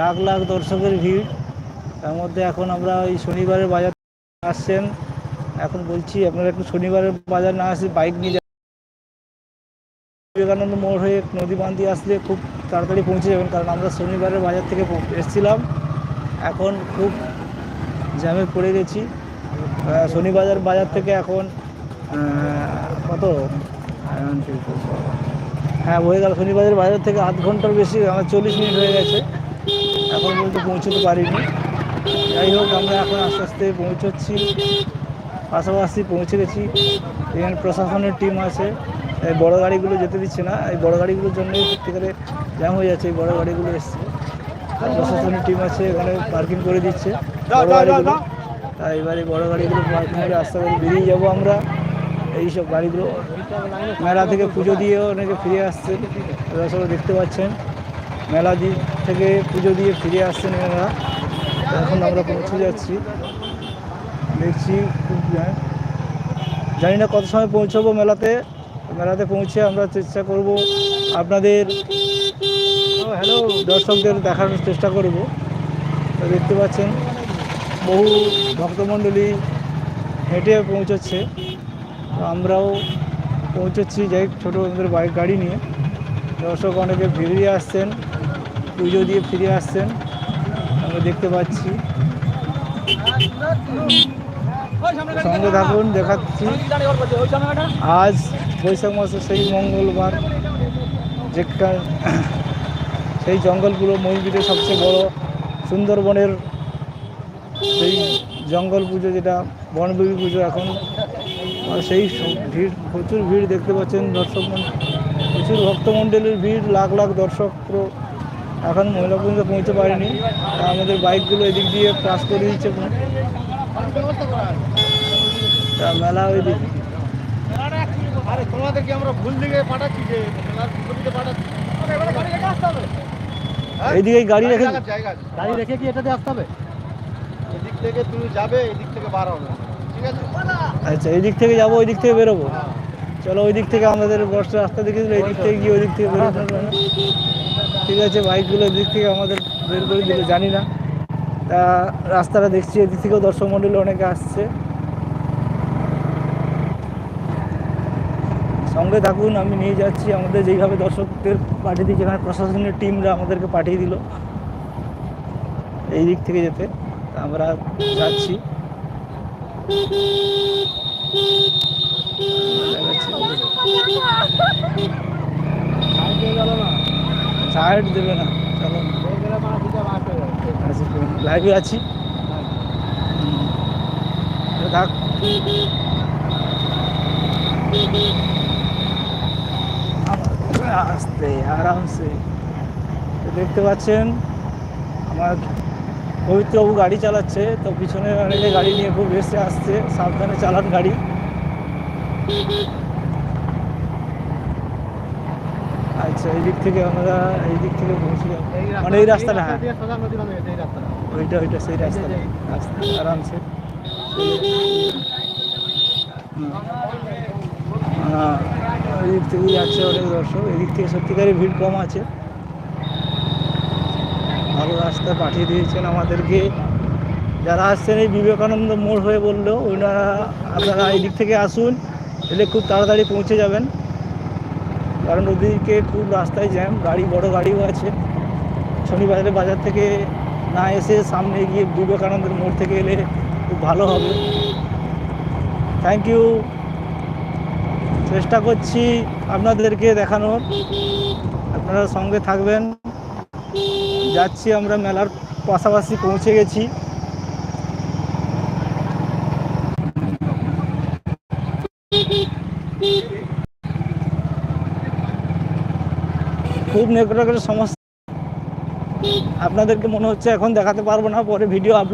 লাখ লাখ দর্শকের ভিড়। তার মধ্যে এখন আমরা ওই শনিবারের বাজার আসছেন। এখন বলছি, আপনারা একটু শনিবারের বাজার না আসে বাইক নিয়ে বিবেকানন্দ মোড় হয়ে নদী বাঁধ দিয়ে আসলে খুব তাড়াতাড়ি পৌঁছে যাবেন, কারণ আমরা শনিবারের বাজার থেকে এসেছিলাম। এখন খুব জ্যামে পড়ে গেছি। শনিবাজার বাজার থেকে এখন কত? হ্যাঁ হয়ে গেল। শনিবাজার বাজার থেকে আধ ঘণ্টার বেশি, আমার চল্লিশ মিনিট হয়ে গেছে। এখন বলতে পৌঁছতে পারিনি। যাই হোক আমরা এখন আস্তে আস্তে পৌঁছচ্ছি। পাশাপাশি পৌঁছে গেছি। এখানে প্রশাসনের টিম আছে। এই বড় গাড়িগুলো যেতে দিচ্ছে না। এই বড় গাড়িগুলোর জন্য সত্যিকারে জ্যাম হয়ে যাচ্ছে। এই বড় গাড়িগুলো এসছে। আর প্রশাসনের টিম আছে এখানে পার্কিং করে দিচ্ছে। বড় গাড়িগুলো। তাই এবারে বড় গাড়িগুলো পার্কিং করে আস্তে করে বেরিয়ে যাব আমরা। এইসব গাড়িগুলো। মেলা থেকে পুজো দিয়ে অনেকে ফিরে আসছেন এরা সবাই দেখতে পাচ্ছেন। মেলা দি থেকে পুজো দিয়ে ফিরে আসছেন এনারা। এখন আমরা পৌঁছে যাচ্ছি। দেখছি খুব জানি না কত সময় পৌঁছবো মেলাতে। মেলাতে পৌঁছে আমরা চেষ্টা করব আপনাদের হ্যালো দর্শকদের দেখানোর চেষ্টা করব। দেখতে পাচ্ছেন, বহু ভক্তমণ্ডলী হেঁটে পৌঁছচ্ছে। আমরাও পৌঁছচ্ছি যাই ছোটো আমাদের বাইক গাড়ি নিয়ে। দর্শক অনেকে ফিরিয়ে আসছেন। পুজো দিয়ে ফিরে আসছেন, আমরা দেখতে পাচ্ছি। সঙ্গে থাকুন, দেখাচ্ছি। আজ বৈশাখ মাসে সেই মঙ্গলবার, যেখানে সেই জঙ্গলগুলো মহিবীরে সবচেয়ে বড় সুন্দরবনের সেই জঙ্গল পুজো যেটা বনবিবি পুজো এখন। সেই ভিড়, প্রচুর ভিড় দেখতে পাচ্ছেন দর্শক প্রচুর ভক্তমণ্ডলীর ভিড়, লাখ লাখ দর্শক এখন মহিলা পর্যন্ত পৌঁছতে পারিনি। তা আমাদের বাইকগুলো এদিক দিয়ে ক্রাস করে দিচ্ছে মেলা ওই দিক। আরে তোমাদেরকে আমরা ভুল দিকে পাঠাচ্ছি যে পাঠাচ্ছি। গাড়ি রেখে এইদিকে গাড়ি রেখে রাখার জায়গা আছে। গাড়ি রেখে কি এটাতে আসতে হবে? এদিক থেকে তুমি যাবে এদিক থেকে বার হবে। ঠিক আছে? আচ্ছা এই দিক থেকে যাব ওই দিক থেকে বেরোবো। চলো ওই দিক থেকে আমাদের বর্ষা রাস্তা দেখে দিল এই দিক থেকে গিয়ে ওই দিক থেকে বেরোতে হবে। না। ঠিক আছে বাইকগুলো দিক থেকে আমাদের বের করে দিল জানি না। তা রাস্তাটা দেখছি এদিক থেকেও দর্শক মন্ডলী অনেকে আসছে। সঙ্গে থাকুন আমি নিয়ে যাচ্ছি। আমাদের যেইভাবে দর্শকদের পাঠিয়ে দিই যেখানে প্রশাসনের টিমরা আমাদেরকে পাঠিয়ে দিল। এই দিক থেকে যেতে আমরা যাচ্ছি। সাইড দেবে না চলো। লাইভে আছি। হুম। তো থাক। আস্তে আরামসে। দেখতে পাচ্ছেন আমার পবিত্রবাবু গাড়ি চালাচ্ছে তো পিছনে অনেকে গাড়ি নিয়ে খুব রেসে আসছে সাবধানে চালান গাড়ি। আচ্ছা এই দিক থেকে আমরা এই দিক থেকে পৌঁছে যাব মানে এই রাস্তাটা হ্যাঁ। ওইটা ওইটা, সেই রাস্তাটা, রাস্তা, আরামসে। হ্যাঁ ওই দিক থেকেই যাচ্ছে অনেক দর্শক এদিক থেকে সত্যিকারই ভিড় কম আছে। ভালো রাস্তা পাঠিয়ে দিয়েছেন আমাদেরকে। যারা আসছেন এই বিবেকানন্দ মোড় হয়ে বলল ওনারা, আপনারা এই দিক থেকে আসুন, এলে খুব তাড়াতাড়ি পৌঁছে যাবেন। কারণ ওদিকে খুব রাস্তায় জ্যাম, গাড়ি, বড় গাড়িও আছে। শনিবারের বাজার থেকে না এসে সামনে গিয়ে বিবেকানন্দের মোড় থেকে এলে খুব ভালো হবে। থ্যাংক ইউ চেষ্টা করছি আপনাদেরকে দেখানোর। আপনারা সঙ্গে থাকবেন। যাচ্ছি আমরা মেলার পাশাপাশি, পৌঁছে গেছি। খুব নেটওয়ার্কের সমস্যা। আপনাদেরকে মনে হচ্ছে এখন দেখাতে পারব না পরে ভিডিও আপলোড